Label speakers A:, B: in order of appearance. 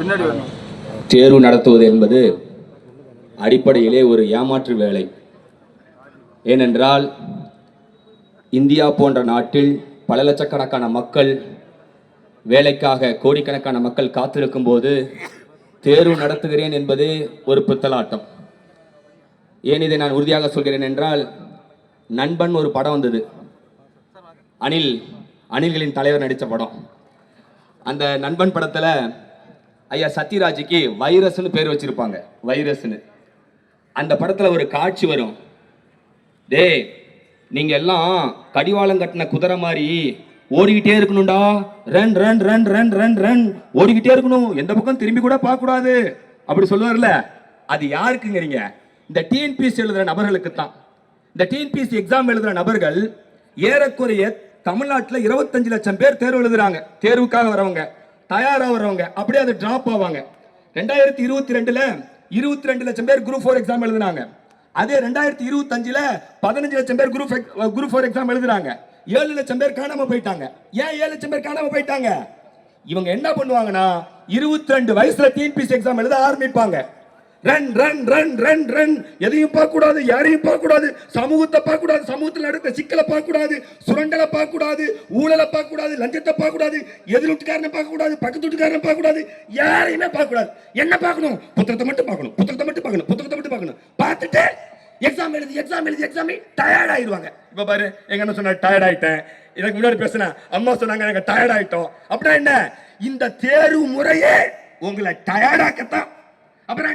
A: பின்னாடி
B: தேர்வு நடத்துவது என்பது அடிப்படையிலே ஒரு ஏமாற்று வேலை. ஏனென்றால் இந்தியா போன்ற நாட்டில் பல லட்சக்கணக்கான மக்கள் வேலைக்காக கோடிக்கணக்கான மக்கள் காத்திருக்கும் போது தேர்வு நடத்துகிறேன் என்பது ஒரு பித்தலாட்டம். ஏன் இதை நான் உறுதியாக சொல்கிறேன் என்றால் நண்பன் ஒரு படம் வந்தது. அனில் அணில்களின் தலைவர் நடித்த படம். அந்த நண்பன் படத்தில் ஐயா சத்யராஜுக்கு வைரஸ்னு பேர் வச்சிருப்பாங்க. வைரஸ்னு அந்த படத்தில் ஒரு காட்சி வரும். டேய் நீங்கள் எல்லாம் கடிவாளம் கட்டின குதிரை மாதிரி ஓடிக்கிட்டே இருக்கணும்டா. Run run run run run run. ஓடிக்கிட்டே இருக்கணும். எந்த பக்கம் திரும்பி கூட பார்க்கக்கூடாது. அப்படி சொல்லுவார்ல. அது யாருக்குங்கிறீங்க? இந்த டிஎன்பிஎஸ்சி எழுதுகிற நபர்களுக்கு தான் இந்த டிஎன்பிஎஸ்சி எக்ஸாம் எழுதுகிற நபர்கள் ஏறக்குறைய தமிழ்நாட்டில் இருபத்தஞ்சு லட்சம் பேர் தேர்வு எழுதுறாங்க. தேர்வுக்காக வரவங்க. தயாராகிறவங்க அப்படியே அது ட்ராப் ஆவாங்க. ரெண்டாயிரத்தி இருபத்தி ரெண்டுல இருபத்தி ரெண்டு லட்சம் பேர் குரூப் ஃபோர் எக்ஸாம் எழுதுனாங்க. அதே ரெண்டாயிரத்தி இருபத்தஞ்சில் பதினஞ்சு லட்சம் பேர் குரூப் குரூப் ஃபோர் எக்ஸாம் எழுதுறாங்க. ஏழு லட்சம் பேர் காணாம போயிட்டாங்க. ஏன் ஏழு லட்சம் பேர் காணாம போயிட்டாங்க? இவங்க என்ன பண்ணுவாங்கன்னா இருபத்தி ரெண்டு வயசுல டிஎன்பிசி எக்ஸாம் எழுத ஆரம்பிப்பாங்க. Run run run run run. எதையும் பார்க்க கூடாது யாரையும் பார்க்க கூடாது சமூகத்தை பார்க்க கூடாது சமூகத்தில் நடக்கிற சிக்கலை பார்க்க கூடாது சுரண்டலை பார்க்க கூடாது ஊழலை பார்க்க கூடாது லஞ்சத்தை பார்க்க கூடாது எதிர் வீட்டுக்காரனை பார்க்க கூடாது பக்கத்து வீட்டுக்காரனை பார்க்க கூடாது யாரையுமே பார்க்க கூடாது என்ன பார்க்கணும்? புத்தகத்தை மட்டும் பார்க்கணும் புத்தகத்தை மட்டும் பார்க்கணும் புத்தகத்தை மட்டும் பார்க்கணும். பார்த்துட்டு எக்ஸாம் எழுதி எக்ஸாம் எழுதி எக்ஸாம் டயர்ட் ஆயிடுவாங்க இப்போ பாரு எங்க என்ன சொன்னா டயர்ட் ஆயிட்டேன். எனக்கு முன்னாடி பேசுனேன் அம்மா சொன்னாங்க எனக்கு டயர்ட் ஆயிட்டோம். அப்படின்னா என்ன? இந்த தேர்வு முறையே உங்களை டயர்டாக்கத்தான் அப்புறம்